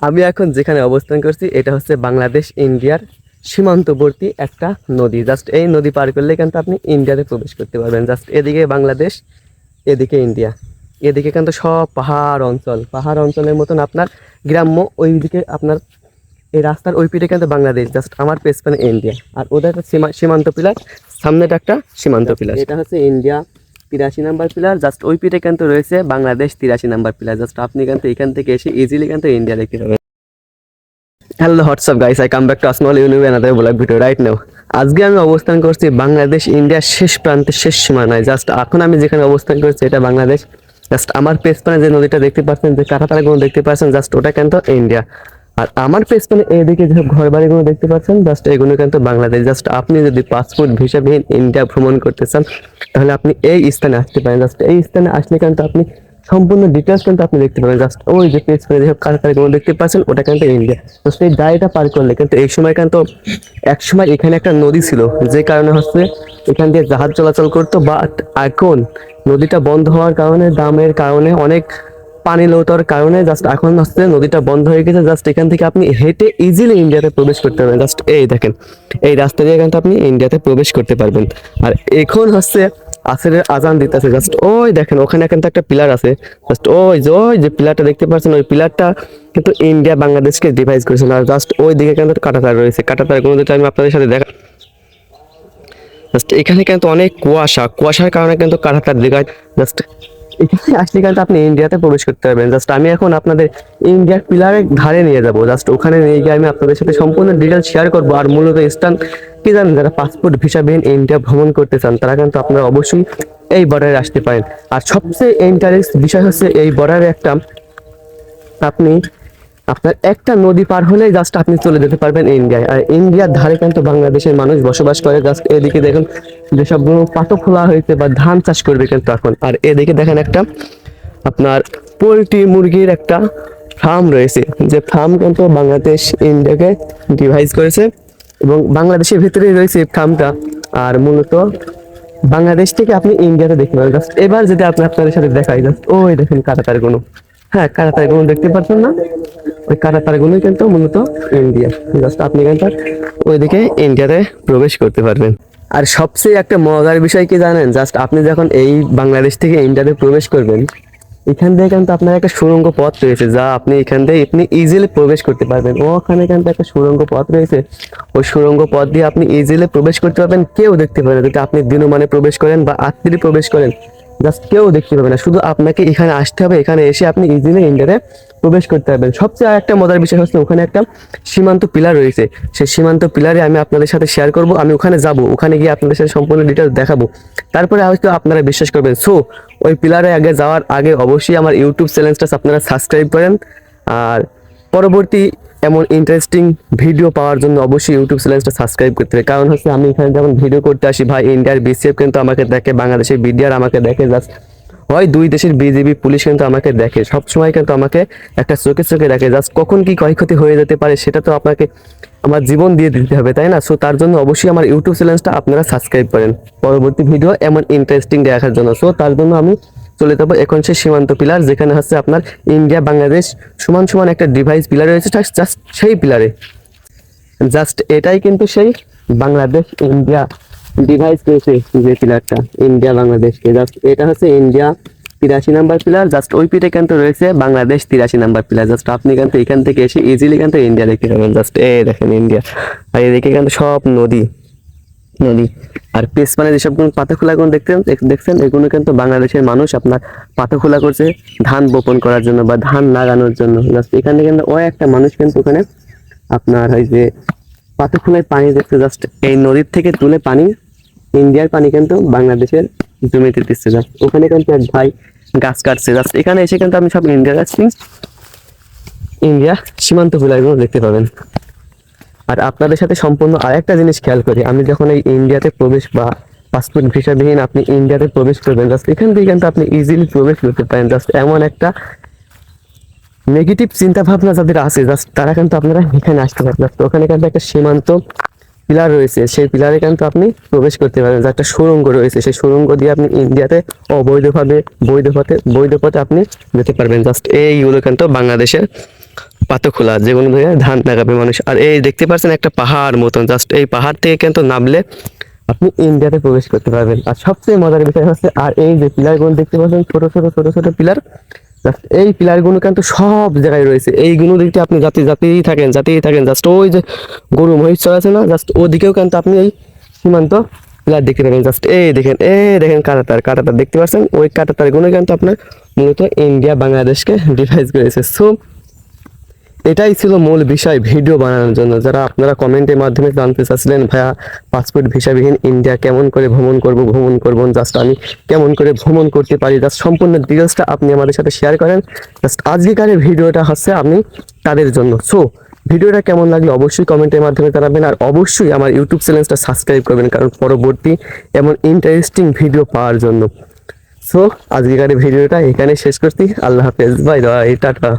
আমি এখন যেখানে অবস্থান করছি এটা হচ্ছে বাংলাদেশ ইন্ডিয়ার সীমান্তবর্তী একটা নদী। জাস্ট এই নদী পার করলে কিন্তু আপনি ইন্ডিয়াতে প্রবেশ করতে পারবেন। জাস্ট এদিকে বাংলাদেশ এদিকে ইন্ডিয়া। এদিকে কিন্তু সব পাহাড় অঞ্চল। পাহাড় অঞ্চলের মতন আপনার গ্রাম্য ওইদিকে আপনার এই রাস্তার ওই পিঠে কিন্তু বাংলাদেশ। জাস্ট আমার পেছনে ইন্ডিয়া। আর ওদের একটা সীমা সীমান্ত পিলার সামনেটা একটা সীমান্ত পিলার। এটা হচ্ছে ইন্ডিয়া। তিরাশি নাম্বার পিলার জাস্ট ওই পিঠে কিন্তু রয়েছে বাংলাদেশ তিরাশি নাম্বার পিলার। জাস্ট আপনি কিন্তু এখান থেকে এসে ইজিলি কিন্তু ইন্ডিয়া দেখতে পাবেন। Hello WhatsApp guys I come back to a small another blog video right now আজকে আমি অবস্থান করছি বাংলাদেশ ইন্ডিয়ার শেষ প্রান্তে, শেষ সীমানায়। জাস্ট এখন আমি যেখানে অবস্থান করছি, এটা বাংলাদেশ। জাস্ট আমার পেছনে যে নদীটা দেখতে পাচ্ছেন, যে কাঁটাতারাগুলো দেখতে পাচ্ছেন জাস্ট ওটা কিন্তু ইন্ডিয়া আর আমার পেছনে এদিকে যে ঘর বাড়িগুলো দেখতে পাচ্ছেন জাস্ট এগুলো কিন্তু বাংলাদেশ। জাস্ট আপনি যদি পাসপোর্ট ভিসাবিহীন ইন্ডিয়া ভ্রমণ করতে চান, তাহলে আপনি এই স্থানে আসতে পারেন। জাস্ট এই স্থানে আসলে কিন্তু আপনি সম্পূর্ণ ডিটেলস কিন্তু আপনি দেখতে পাবেন। জাস্ট ওই যে পেজ করে যেসব কারখানাগুলো দেখতে পাচ্ছেন, ওটা কিন্তু ইন্ডিয়া তো সেই দায়টা পার করলে কিন্তু এই সময় কিন্তু এক সময় এখানে একটা নদী ছিল, যে কারণে হচ্ছে এখান দিয়ে জাহাজ চলাচল করতো। বাট এখন নদীটা বন্ধ হওয়ার কারণে, দামের কারণে অনেক পানি লোতার কারণে জাস্ট এখন হচ্ছে নদীটা বন্ধ হয়ে গেছে জাস্ট এখান থেকে আপনি হেঁটে ইজিলি ইন্ডিয়াতে প্রবেশ করতে পারবেন। জাস্ট এই দেখেন, এই রাস্তা দিয়ে কিন্তু আপনি ইন্ডিয়াতে প্রবেশ করতে পারবেন। আর এখন হচ্ছে আসরের আজান দিতেছে জাস্ট ওই দেখেন, ওখানে কিন্তু একটা পিলার আছে। জাস্ট ওই যে ওই যে পিলারটা দেখতে পাচ্ছেন, ওই পিলারটা কিন্তু ইন্ডিয়া বাংলাদেশকে ডিভাইস করেছে আর জাস্ট ওই দিকে কিন্তু কাটাতার রয়েছে। কাটাতার কোনো আমি আপনাদের সাথে দেখা জাস্ট এখানে কিন্তু অনেক কুয়াশা। কুয়াশার কারণে কিন্তু কাটাতার দিঘায় জাস্ট এখানে আসলে কিন্তু আপনি ইন্ডিয়াতে প্রবেশ করতে পারবেন। জাস্ট আমি এখন আপনাদের ইন্ডিয়ার পিলারের ধারে নিয়ে যাব। জাস্ট ওখানে নিয়ে গিয়ে আমি আপনাদের সাথে সম্পূর্ণ ডিটেল শেয়ার করব। আর মূলত স্থান কি জানেন, যারা পাসপোর্ট ভিসাবিহীন ইন্ডিয়া ভ্রমণ করতে চান, তারা কিন্তু আপনারা অবশ্যই এই বর্ডারে আসতে পারেন। আর সবচেয়ে ইন্টারেস্ট বিষয় হচ্ছে এই বর্ডারে একটা আপনি আপনার একটা নদী পার হলেই জাস্ট আপনি চলে যেতে পারবেন ইন্ডিয়ায়। আর ইন্ডিয়ার ধারে কিন্তু বাংলাদেশের মানুষ বসবাস করে। জাস্ট এদিকে দেখুন যেসব পাতো খোলা হয়েছে বা ধান চাষ করবে কিন্তু এখন। আর এদিকে দেখেন একটা আপনার পোলট্রি মুরগির একটা ফার্ম রয়েছে। যে ফার্ম কিন্তু বাংলাদেশ ইন্ডিয়াকে ডিভাইস করেছে এবং বাংলাদেশের ভিতরেই রয়েছে এই ফার্মটা। আর মূলত বাংলাদেশ থেকে আপনি ইন্ডিয়াতে দেখতে পাবেন। জাস্ট এবার যদি আপনি আপনাদের সাথে দেখাই জাস্ট ওই দেখেন কাটাতারগুলো হ্যাঁ কাটাতারগুলো দেখতে পাচ্ছেন না? ওই কাটাতার গুলোই কিন্তু মূলত ইন্ডিয়া। জাস্ট আপনি কিন্তু ওইদিকে ইন্ডিয়াতে প্রবেশ করতে পারবেন। আর সবচেয়ে একটা মজার বিষয় কি জানেন? জাস্ট আপনি যখন এই বাংলাদেশ থেকে ইন্ডিয়াতে প্রবেশ করবেন, এখান থেকে কিন্তু আপনার একটা সুরঙ্গ পথ রয়েছে, যা আপনি এখান থেকে আপনি ইজিলি প্রবেশ করতে পারবেন। ওখানে কিন্তু একটা সুরঙ্গ পথ রয়েছে। ওই সুরঙ্গ পথ দিয়ে আপনি ইজিলি প্রবেশ করতে পারবেন। কেউ দেখতে পারে যদি আপনি দিনমানে প্রবেশ করেন বা আত্মীয় প্রবেশ করেন জাস্ট কেউ দেখতে পাবে না। শুধু আপনাকে এখানে আসতে হবে। এখানে এসে আপনি ইজিলি ইন্ডিয়াতে প্রবেশ করতে পারবেন। সবচেয়ে আর একটা মজার বিষয় হচ্ছে ওখানে একটা সীমান্ত পিলার রয়েছে। সেই সীমান্ত পিলারে আমি আপনাদের সাথে শেয়ার করব। আমি ওখানে যাব। ওখানে গিয়ে আপনাদের সাথে সম্পূর্ণ ডিটেলস দেখাবো। তারপরে হয়তো আপনারা বিশ্বাস করবেন, সো, ওই পিলারে আগে যাওয়ার আগে অবশ্যই আমার ইউটিউব চ্যানেলটা আপনারা সাবস্ক্রাইব করেন। আর পরবর্তী এমন ইন্টারেস্টিং ভিডিও পাওয়ার জন্য অবশ্যই ইউটিউব চ্যানেলটা সাবস্ক্রাইব করতে হবে। কারণ হচ্ছে আমি এখানে যখন ভিডিও করতে আসি, ভাই ইন্ডিয়ার বিসিএফ কিন্তু আমাকে দেখে, বাংলাদেশের বিডিআর আমাকে দেখে জাস্ট হয় দুই দেশের বিজেপি পুলিশ কিন্তু আমাকে দেখে। সব সময় কিন্তু আমাকে একটা চোখে চোখে দেখে জাস্ট কখন কি ক্ষয়ক্ষতি হয়ে যেতে পারে সেটা তো আপনাকে আমার জীবন দিয়ে দিতে হবে, তাই না? সো তার জন্য অবশ্যই আমার ইউটিউব চ্যানেলটা আপনারা সাবস্ক্রাইব করেন। পরবর্তী ভিডিও এমন ইন্টারেস্টিং দেখার জন্য। সো তার জন্য আমি চলে যাব। এখন সেই সীমান্ত পিলার, যেখানে হচ্ছে আপনার ইন্ডিয়া, বাংলাদেশ সমান সমান একটা ডিভাইস পিলার রয়েছে জাস্ট সেই পিলারে। জাস্ট এটাই কিন্তু সেই বাংলাদেশ, ইন্ডিয়া ডিভাইস রয়েছে যে পিলারটা, ইন্ডিয়া, বাংলাদেশকে। জাস্ট এটা হচ্ছে ইন্ডিয়া তিরাশি নাম্বার পিলার জাস্ট ওই পিঠে কিন্তু রয়েছে বাংলাদেশ তিরাশি নাম্বার পিলার। জাস্ট আপনি কিন্তু এখান থেকে এসে ইজিলি কিন্তু ইন্ডিয়া দেখতে পাবেন। জাস্ট এই দেখেন ইন্ডিয়া। আর এদিকে কিন্তু সব নদী। নদী আর পেছনে যেসব পাতা খোলা গুলো দেখতেন দেখছেন, এগুলো কিন্তু বাংলাদেশের মানুষ আপনার পাতা খোলা করছে, ধান বপন করার জন্য বা ধান লাগানোর জন্য। এখানে কিন্তু ওই একটা মানুষ কিন্তু ওখানে আপনার ওই যে পাতা খোলায় পানি দেখতে জাস্ট এই নদীর থেকে তুলে পানি, ইন্ডিয়ার পানি কিন্তু বাংলাদেশের জমিতে দিচ্ছে। জাস্ট ওখানে কিন্তু এক ভাই গাছ কাটছে। জাস্ট এখানে এসে কিন্তু আপনি সব ইন্ডিয়া যাচ্ছি ইন্ডিয়া সীমান্তগুলো দেখতে পাবেন। আর আপনাদের সাথে সম্পূর্ণ আরেকটা জিনিস খেয়াল করি। আমি যখন এই ইন্ডিয়াতে প্রবেশ বা পাসপোর্ট ভিসাবিহীন আপনি ইন্ডিয়াতে প্রবেশ করবেন জাস্ট এখান থেকে কিন্তু আপনি ইজিলি প্রবেশ করতে পারেন। জাস্ট এমন একটা নেগেটিভ চিন্তা ভাবনা যাদের আছে জাস্ট তারা কিন্তু আপনারা এখানে আসতে পারেন জাস্ট ওখানে কিন্তু একটা সীমান্ত পিলার রয়েছে। সেই পিলারে কিন্তু আপনি প্রবেশ করতে পারেন যে একটা সুরঙ্গ রয়েছে। সেই সুরঙ্গ দিয়ে আপনি ইন্ডিয়াতে অবৈধভাবে বৈধ পথে বৈধ পথে আপনি যেতে পারবেন। জাস্ট এইগুলো কিন্তু বাংলাদেশের পাতো খোলা যে কোনো ধান লাগাবে মানুষ। আর এই দেখতে পাচ্ছেন একটা পাহাড় মতন জাস্ট এই পাহাড় থেকে কিন্তু নামলে আপনি ইন্ডিয়াতে প্রবেশ করতে পারবেন। আর সবচেয়ে মজার বিষয় হচ্ছে, আর এই যে পিলারগুলো দেখতে পাচ্ছেন, ছোট ছোট ছোট ছোট পিলার জাস্ট এই পিলারগুলো কিন্তু সব জায়গায় রয়েছে। এইগুলো দিকতে আপনি জাতি যাতেই থাকেন যাতেই থাকেন। জাস্ট ওই যে গরু, মহিষ চড়াচ্ছে না জাস্ট ওদিকেও কিন্তু আপনি এই সীমান্ত পিলার দেখতে পাবেন। জাস্ট এই দেখেন এই দেখেন কাটাতার কাটাতার দেখতে পাচ্ছেন? ওই কাটাতারগুলো কিন্তু আপনার মূলত ইন্ডিয়া, বাংলাদেশকে ডিভাইস করেছে। সো এটাই ছিল মূল বিষয় ভিডিও বানানোর জন্য। যারা আপনারা কমেন্টের মাধ্যমে জানতে চাচ্ছিলেন, ভাইয়া, পাসপোর্ট ভিসাবিহীন ইন্ডিয়া কেমন করে ভ্রমণ করব ভ্রমণ করব জাস্ট আমি কেমন করে ভ্রমণ করতে পারি জাস্ট সম্পূর্ণ ডিটেলসটা আপনি আমাদের সাথে শেয়ার করেন। জাস্ট আজকেকারের ভিডিওটা হচ্ছে আপনি তাদের জন্য। সো ভিডিওটা কেমন লাগল অবশ্যই কমেন্টের মাধ্যমে জানাবেন আর অবশ্যই আমার ইউটিউব চ্যানেলটা সাবস্ক্রাইব করবেন, কারণ পরবর্তী এমন ইন্টারেস্টিং ভিডিও পাওয়ার জন্য। সো আজকেকার ভিডিওটা এখানে শেষ করছি। আল্লাহ হাফেজ। Bye bye tata.